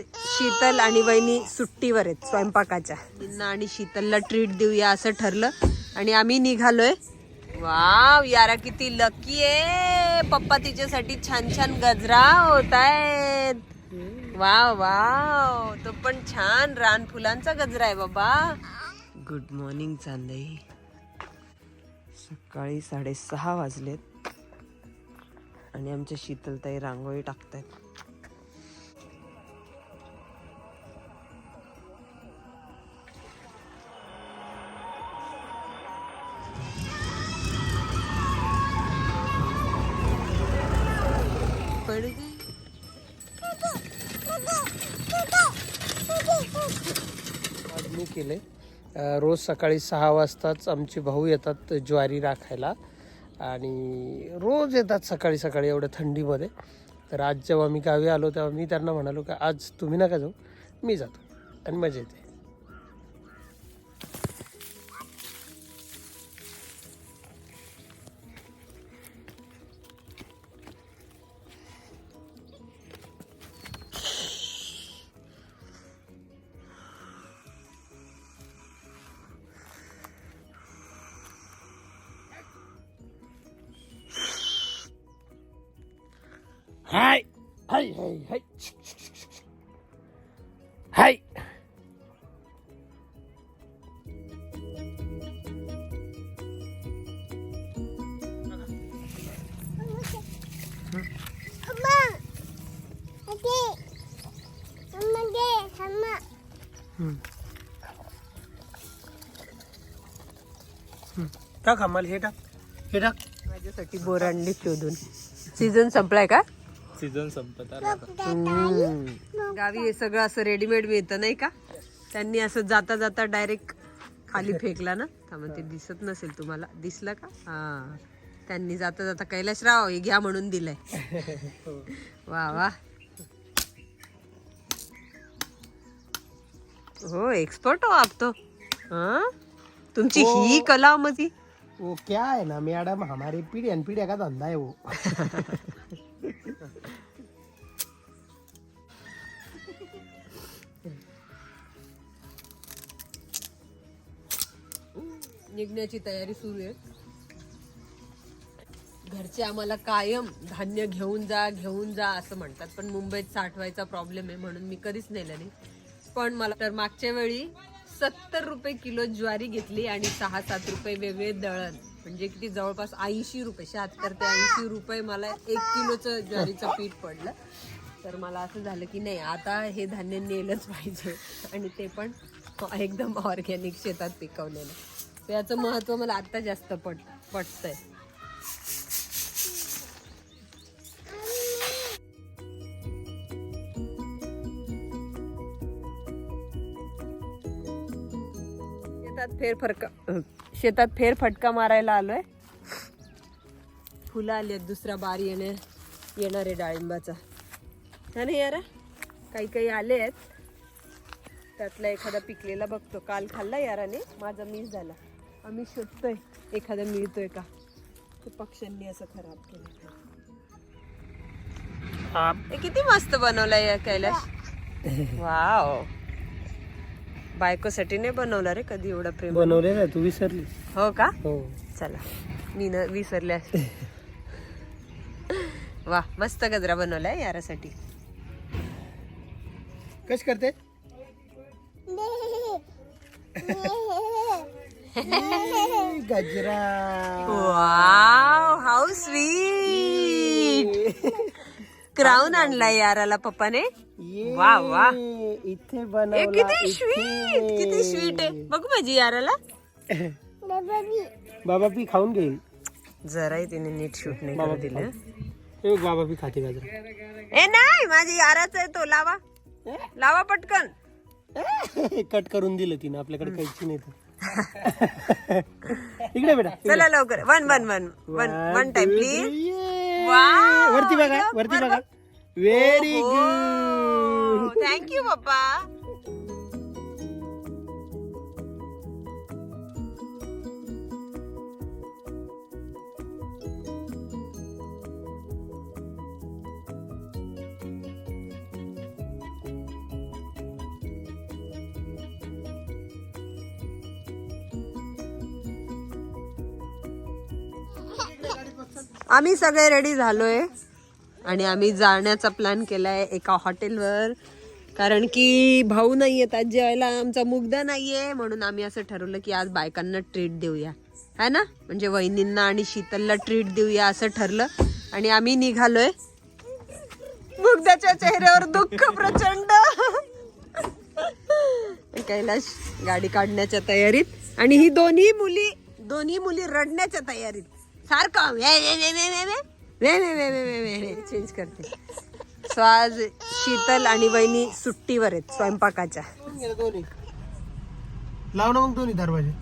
शीतल आणि वहिनी सुट्टीवर आहेत स्वयंपाकाच्या. तिन्ना आणि शीतलला ट्रीट देऊया असं ठरलं. आणि आम्ही निघालोय. वाव यारा किती लकी आहे. पप्पा तिच्यासाठी छान छान गजरा होत आहेत. Wow wow. तो पण छान रान फुलांचा गजरा आहे बाबा. गुड मॉर्निंग चांदई. सकाळी साडेसहा वाजलेत. आणि आमच्या शीतलताई रांगोळी टाकतायत. केलं. आहे रोज सकाळी सहा वाजताच आमचे भाऊ येतात ज्वारी राखायला. आणि रोज येतात सकाळी सकाळी एवढ्या थंडीमध्ये. तर आज जेव्हा मी गावी आलो तेव्हा मी त्यांना म्हणालो की आज तुम्ही नका जाऊ मी जातो. आणि मजा येते. हाय टाक आम्हाला हे टाक हे टाक माझ्यासाठी बोर आणली शोधून सीझन संपलाय का सीझन संपत आला. गावी हे सगळं असं रेडीमेड मिळतं नाही का? त्यांनी असं जाता जाता डायरेक्ट खाली फेकला ना? थांबा ते दिसत नसेल तुम्हाला. दिसलं का? हा. त्यांनी जाता जाता कैलाशराव हे घ्या म्हणून दिलंय. वा वा. हो एक्सपर्ट हो आप तो. हा? तुमची ही. कला मजी वो क्या है ना मैडम हमारे पीढ़ी अन पीढ़ी का धंधा है. वो निघण्याची तयारी सुरू आहे. घरचे आम्हाला कायम धान्य घेऊन जा घेऊन जा असं म्हणतात. पण मुंबईत साठवायचा प्रॉब्लेम आहे म्हणून मी कधीच नेलं नाही. पण मला तर मागच्या वेळी सत्तर रुपये किलो ज्वारी घेतली आणि सहा सात रुपये वेगळे दळण. म्हणजे किती जवळपास ऐंशी रुपये शहात्तर ते ऐंशी रुपये मला एक किलोचं ज्वारीचं पीठ पडलं. तर मला असं झालं की नाही आता हे धान्य नेलंच पाहिजे. आणि ते पण एकदम ऑर्गॅनिक शेतात पिकवलेलं. याचं महत्त्व मला आता जास्त पट पटतंय. शेतात फेरफटका शेतात फेरफटका मारायला आलोय. फुलं आली आहेत दुसरा बार येणे येणार आहे डाळिंबाचा. हा नाही काही काही आले आहेत. त्यातला एखादा पिकलेला बघतो. काल खाल्ला याराने माझा मिस झाला. आम्ही शोधतोय एखादा मिळतोय का? ते पक्ष्यांनी असं खराब केलं हे किती मस्त बनवलंय या कैलाश. वाव. बायकोसाठी नाही बनवला रे कधी एवढा प्रेम. बनवले ना तू विसरली. हो का? हो. चला मी न विसरले असते. वा मस्त गजरा बनवलाय यारासाठी. कश करते? गजरा वाव हाऊ स्वीट क्राऊन आणलाय याराला पप्पाने. ये वा वा. इथे ए बनवला किती स्वीट किती स्वीट आहे. बघू माझी याराला बाबा पी खाऊन घेईल जराही तिने नीट शूट नाही करू दिलं. ए, बाबा पी खाते गजरा. ए नाही माझी याराचा आहे तो. लावा. लावा पटकन. कट करून दिलं तिनं. आपल्याकडे काहीच नाही तर इकडे बेटा चला लवकर. One one one one one time please. वरती बघा वरती बघा. व्हेरी गुड थँक्यू पप्पा. आम्ही सगळे रेडी झालोय. आणि आम्ही जाण्याचा प्लॅन केलाय एका हॉटेलवर कारण की भाऊ नाही येतात जेवायला आमचा मुग्धा नाहीये. म्हणून आम्ही असं ठरवलं की आज बायकांना ट्रीट देऊया. है ना? म्हणजे वहिनींना आणि शीतलला ट्रीट देऊया असं ठरलं. आणि आम्ही निघालोय. मुग्धाच्या चेहऱ्यावर दुःख प्रचंड. कैलाश गाडी काढण्याच्या तयारीत. आणि ही दोन्ही मुली दोन्ही मुली रडण्याच्या तयारीत. सारखं. वे वे वे वे वे वे. वे वे वे वे वे वे चेंज करते. सो आज शीतल आणि वहिनी सुट्टीवर आहेत स्वयंपाकाच्या. लाव ना मग दोन्ही दरवाजे.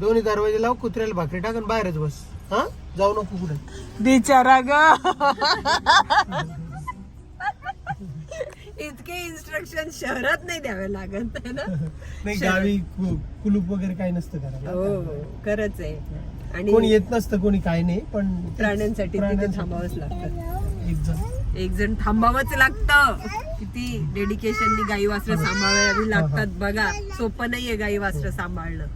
दोन्ही दरवाजे लाव कुत्र्याला भाकरी टाकून बाहेरच बस. हा? जाऊ नको कुठे. बिचारा ग. इतके इन्स्ट्रक्शन शहरात नाही द्यावे लागत ना? नाही गावी कुलूप वगैरे काही नसतं हो खरंच आहे. कोणी आणि येत नसतं कोणी काय नाही पण प्राण्यांसाठी तिथे थांबावंच लागतं. एक जण. एक जण थांबावंच लागतं. किती डेडिकेशननी गाई वासरं सांभाळावी लागतात बघा. सोपं नाहीये गाई वासरं सांभाळणं.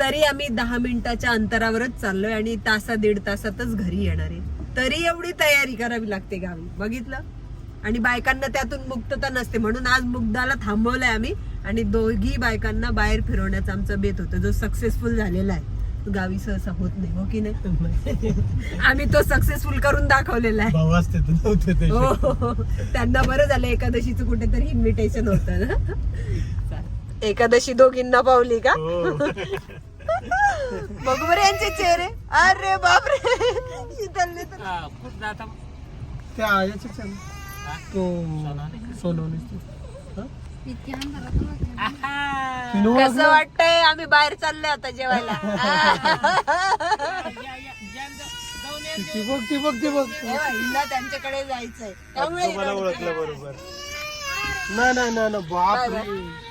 तरी आम्ही दहा मिनिटाच्या अंतरावरच चाललोय आणि तासा दीड तासातच घरी येणार आहे. तरी एवढी तयारी करावी लागते गावी. बघितलं? आणि बायकांना त्यातून मुक्तता नसते. म्हणून आज मुग्धाला थांबवलंय आम्ही आणि दोघी बायकांना बाहेर फिरवण्याचा आमचा बेत होता. जो सक्सेसफुल झालेला आहे. तो गावी सहसा होत नाही हो की नाही? आम्ही तो सक्सेसफुल करून दाखवलेला आहे. भाऊ असते तर नव्हते ते. हो हो, हो. त्यांना बरं झालं एकादशीचं कुठेतरी इन्व्हिटेशन होतं ना? एकादशी दोघींना पावली का. बघू बरं यांचे चेहरे. अरे बापरे. शीतलने तर त्या. तो. सोनवणे कसं वाटतंय? आम्ही बाहेर चाललोय आता जेवायला. ती बघ ती बघ ती बघ. तेव्हा हिला त्यांच्याकडे जायचंय. त्यामुळे ही मला. ओळखलं बरोबर. नाही नाही नाही नाही, बाप रे.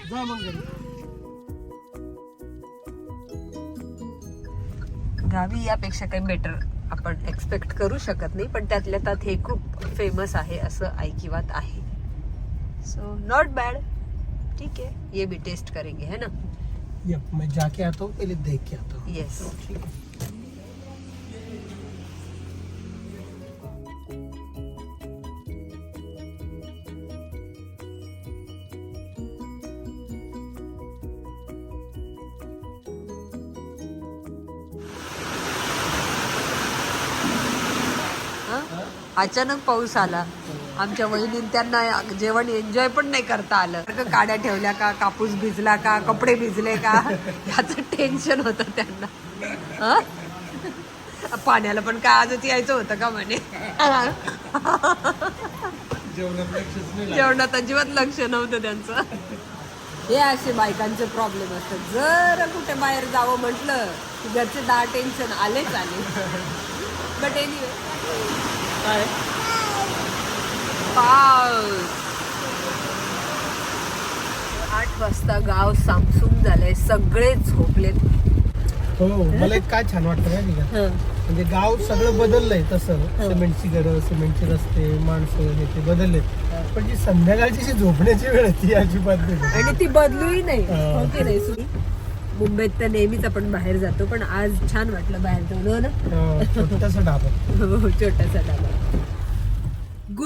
जा मग घरी. गावी यापेक्षा काही बेटर आपण एक्सपेक्ट करू शकत नाही पण त्यातल्या त्यात हे खूप फ़ेमस आहे असं ऐकिवात आहे. सो नॉट बॅड ठीक है ये भी टेस्ट करेंगे है ना? यप, मैं जाके आता हूँ पहले देख के आता हूँ. येस अचानक पाऊस आला. आमच्या वहिनी त्यांना जेवण एन्जॉय पण नाही करता आलं. काड्या ठेवल्या का कापूस भिजला का कपडे भिजले का? याचं टेन्शन होतं त्यांना. पाण्याला पण काय आजच यायचं होतं का म्हणे? जेवणात अजिबात लक्ष नव्हतं त्यांचं. हे असे बायकांचे प्रॉब्लेम असतात. जर कुठे बाहेर जावं म्हटलं की घरचे दहा टेन्शन आलेच आले. बट एनिवे काय पाऊस. आठ वाजता गाव सामसूम झालंय. सगळे झोपलेत. हो मला एक काय छान वाटतं माहिती का? म्हणजे गाव सगळं बदललंय तसं. सिमेंटची घरं सिमेंटचे रस्ते माणसं हे ते बदललेत. पण जी संध्याकाळची जी झोपण्याची वेळ आहे ती अजिबात नाही. आणि ती बदलूही नाही. हा. हो की नाही सुनी? मुंबईत तर नेहमीच आपण बाहेर जातो पण आज छान वाटलं बाहेर जाऊन हो ना? अं, छोटासा ढाबा. हो छोटासा डाबा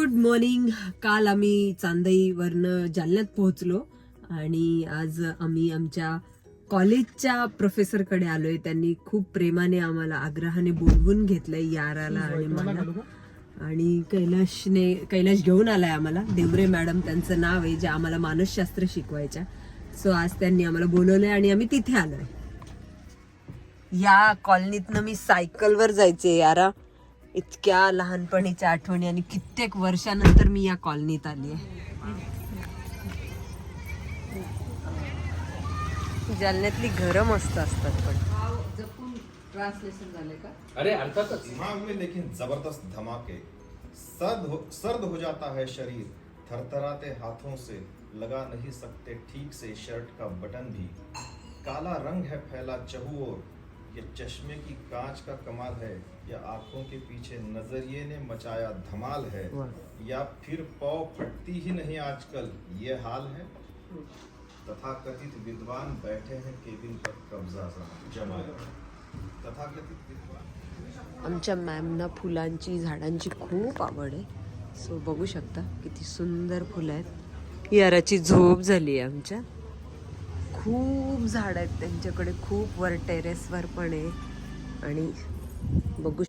गुड मॉर्निंग. काल आम्ही चांदईवरनं जालन्यात पोहोचलो आणि आज आम्ही आमच्या कॉलेजच्या प्रोफेसरकडे आलोय. त्यांनी खूप प्रेमाने आम्हाला आग्रहाने बोलवून घेतलंय याराला आणि मला. आणि कैलाशने कैलाश घेऊन आलाय आम्हाला. देवरे मॅडम त्यांचं नाव आहे जे आम्हाला मानसशास्त्र शिकवायच्या. सो आज त्यांनी आम्हाला बोलवलंय आणि आम्ही तिथे आलोय. या कॉलनीतनं मी सायकलवर जायचे यारा. इतक्या लहानपणीच्या आठवणी आणि कित्येक वर्षानंतर मी या कॉलनीत आली आहे. जालन्यातली घरं मस्त असतात पण. ट्रान्सलेशन झाले का अरे अर्थातच. दिमाग में लेकिन जबरदस्त धमाके. सर्द हो, सर्द हो जाता है शरीर. थरथराते हाथों से लगा नहीं सकते ठीक से शर्ट का बटन भी. काला रंग है फैला चहु और ये चश्मे की कांच का कमाल है या आंखों के पीछे नजरिए ने मचाया धमाल है या फिर पौ फटती ही नहीं आजकल ये हाल है? तथाकथित विद्वान बैठे हैं केबिन पर कब्जा जमाया तथाकथित विद्वान। आमच्या मॅमना फुलांची झाडांची खूप आवड आहे. सो बघू शकता किती सुंदर फुलं आहेत. याराची झोप झाली आहे आमच्या. खूप झाडं आहेत त्यांच्याकडे खूप वर टेरेसवर पण आहे. आणि बघू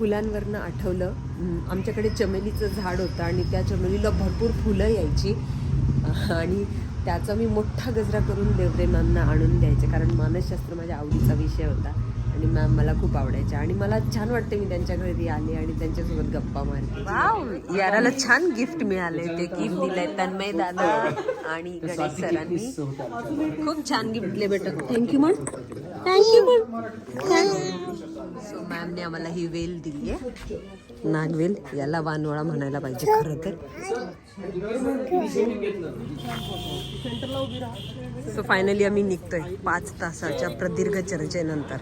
फुलांवरनं आठवलं. आमच्याकडे चमेलीचं झाड होतं आणि त्या चमेलीला भरपूर फुलं यायची. आणि त्याचा मी मोठा गजरा करून देवरे मॅमना आणून द्यायचे कारण मानसशास्त्र माझ्या आवडीचा विषय होता आणि मॅम मला खूप आवडायच्या. आणि मला छान वाटते मी त्यांच्या घरी आले आणि त्यांच्यासोबत गप्पा मारते. वाव! याराला छान गिफ्ट मिळाले ते गिफ्ट दिलंय तन्मय दादा आणि गणेश सरांनी. खूप छान गिफ्ट दिले बेटा. थँक्यू म्हण थँक्यू म्हण सो मॅमने आम्हाला ही वेल दिली आहे. नागवेल याला वानवळा म्हणायला पाहिजे खरं तर. सो फायनली आम्ही निघतोय पाच तासाच्या प्रदीर्घ चर्चेनंतर.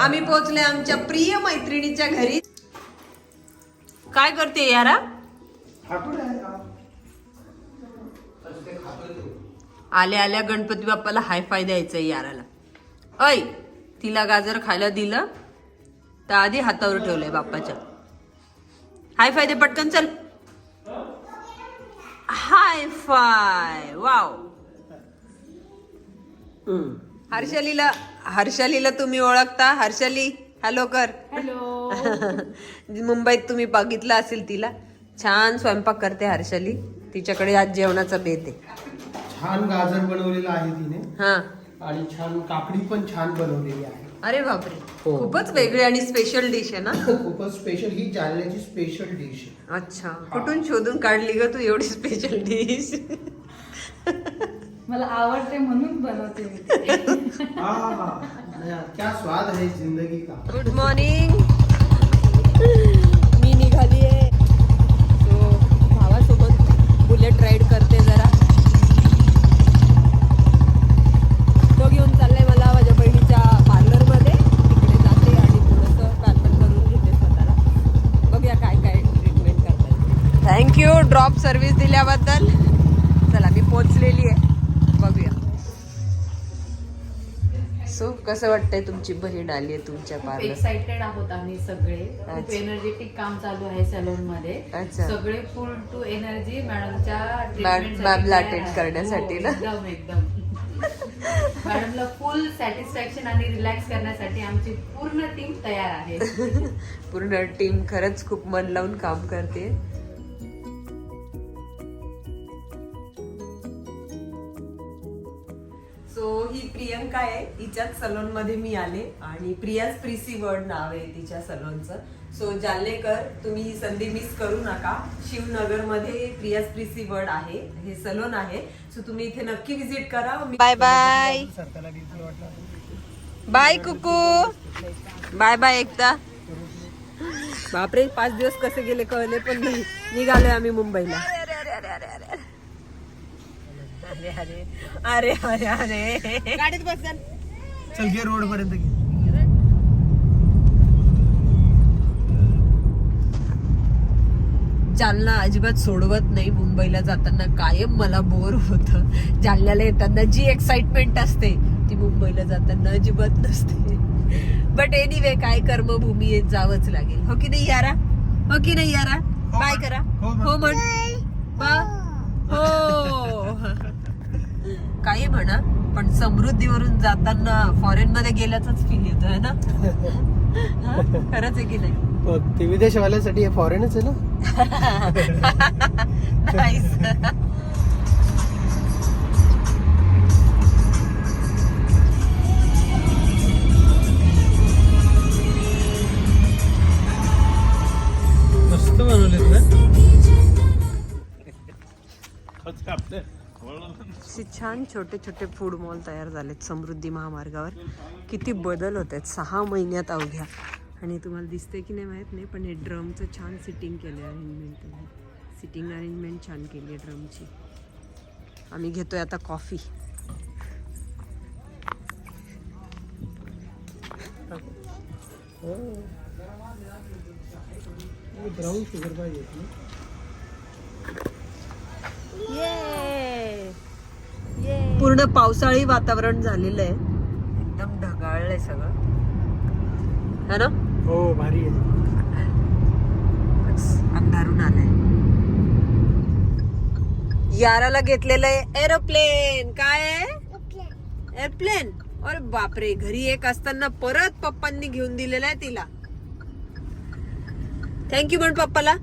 आम्ही पोहोचले आमच्या प्रिय मैत्रिणीच्या घरी. काय करते यारा? आल्या आल्या गणपती बाप्पाला हायफाय द्यायचंय याराला. ऐ! तिला गाजर खायला दिलं तर आधी हातावर ठेवलंय बाप्पाच्या. हाय फाय दे पटकन चल. हाय फाय वाव. हर्षालीला हर्षालीला तुम्ही ओळखता? हर्षाली हॅलो कर. मुंबईत तुम्ही बघितलं असेल तिला? छान स्वयंपाक करते हर्षाली. तिच्याकडे आज जेवणाचा बेत आहे. छान गाजर बनवलेलं आहे तिने. हा. आणि छान काकडी पण छान बनवलेली आहे. अरे बापरे. हो. खूपच वेगळी आणि स्पेशल डिश आहे ना? खूपच स्पेशल ही जालन्याची स्पेशल डिश आहे. अच्छा. कुठून शोधून काढली ग तू एवढी स्पेशल डिश मला आवडते म्हणून बनवते मी ते. आहा, क्या स्वाद है जिंदगी का? गुड मॉर्निंग कसं वाटतंय तुमची बहीण आली आहे तुमच्या खूप पार्लर एक्साइटेड आहोत आम्ही सगळे खूप अच्छा. एनर्जेटिक काम चालू आहे सलून मध्ये अच्छा. सगळे फुल टू एनर्जी मॅडमच्या treatment साठी मॅमला तयार attend आहे. करण्यासाठी हो, ना? एकदम एकदम मॅडमला फुल सॅटिस्फॅक्शन आणि रिलॅक्स करण्यासाठी आमची पूर्ण टीम तयार आहे पूर्ण टीम खरंच खूप मन लावून काम करते प्रियंका आहे तिच्याच सलोनमध्ये मी आले आणि प्रियाच प्रिसी वर्ड नाव आहे तिच्या सलोनचं. सो जालनेकर तुम्ही ही संधी मिस करू नका. शिवनगरमध्ये प्रियास प्रिसी वर्ड आहे हे सलोन आहे. सो तुम्ही इथे नक्की विजिट करा. बाय बाय बाय कुकू. बाय बाय एकदा बापरे पाच दिवस कसे गेले कळले पण नाही. निघालोय आम्ही मुंबईला. अरे अरे अरे गाडीत बस चल घे रोड पर्यंत घे. जालना अजिबात सोडवत नाही मुंबईला जाताना कायम मला बोर होत. जालन्याला येताना जी एक्साइटमेंट असते ती मुंबईला जाताना अजिबात नसते. बट एनिवे काय कर्मभूमी जावंच लागेल. हो की नाही यारा? हो की नाही यारा? हो काय करा. हो म्हण. हो. काही म्हणा पण समृद्धीवरून जाताना फॉरेन मध्ये गेल्याचाच फील येतो है ना? हा? खरंच आहे की नाही? ते विदेशवाल्यांसाठी हे फॉरेनच आहे ना. मस्त बनवलेत ना? असे छान छोटे छोटे फूड मॉल तयार झालेत समृद्धी महामार्गावर. किती बदल होत आहेत सहा महिन्यात अवघ्या. आणि तुम्हाला दिसतंय की नाही माहीत नाही पण हे ड्रमचं छान सिटिंग केलं आहे अरेंजमेंट सिटिंग अरेंजमेंट छान केली आहे ड्रमची. आम्ही घेतोय आता कॉफी ब्राऊन शुगर पाहिजे पूर्ण पावसाळी वातावरण झालेलं आहे. एकदम ढगाळलंय सगळं. है ना? हो भारी आहे. अंधारून आलंय. याराला घेतलेलं आहे एरोप्लेन काय आहे? एअरप्लेन अरे बापरे घरी एक असताना परत पप्पांनी घेऊन दिलेलं आहे तिला. थँक्यू म्हण पप्पाला.